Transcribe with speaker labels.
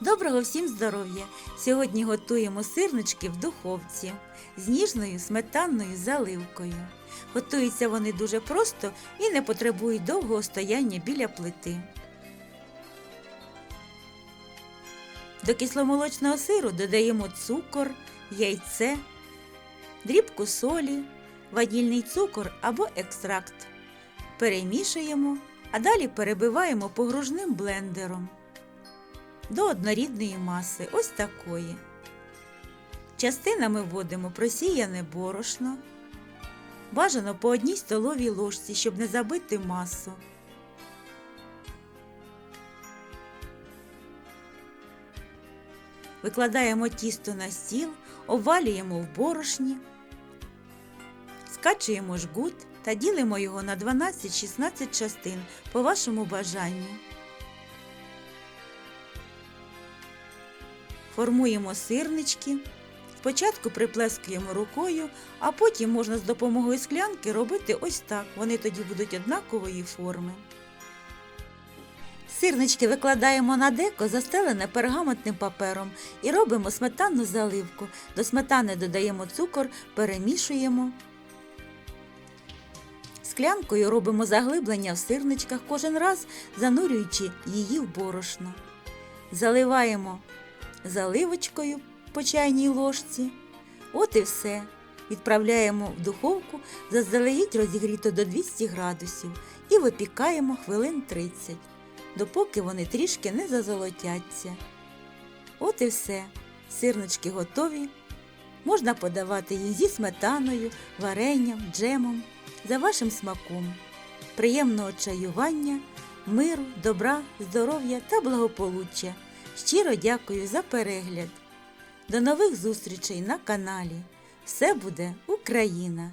Speaker 1: Доброго всім здоров'я! Сьогодні готуємо сирнички в духовці з ніжною сметанною заливкою. Готуються вони дуже просто і не потребують довгого стояння біля плити. До кисломолочного сиру додаємо цукор, яйце, дрібку солі, ванільний цукор або екстракт. Перемішуємо, а далі перебиваємо погружним блендером до однорідної маси, ось такої. Частинами вводимо просіяне борошно, бажано по одній столовій ложці, щоб не забити масу. Викладаємо тісто на стіл, обвалюємо в борошні, скачуємо жгут та ділимо його на 12-16 частин по вашому бажанню. Формуємо сирнички. Спочатку приплескуємо рукою, а потім можна з допомогою склянки робити ось так. Вони тоді будуть однакової форми. Сирнички викладаємо на деко, застелене пергаментним папером, і робимо сметанну заливку. До сметани додаємо цукор, перемішуємо. Склянкою робимо заглиблення в сирничках, кожен раз занурюючи її в борошно. Заливаємо заливочкою по чайній ложці. От і все. Відправляємо в духовку заздалегідь розігріто до 200 градусів і випікаємо хвилин 30, допоки вони трішки не зазолотяться. От і все. Сирнички готові. Можна подавати їх зі сметаною, варенням, джемом, за вашим смаком. Приємного чаювання, миру, добра, здоров'я та благополуччя. Щиро дякую за перегляд. До нових зустрічей на каналі. Все буде Україна!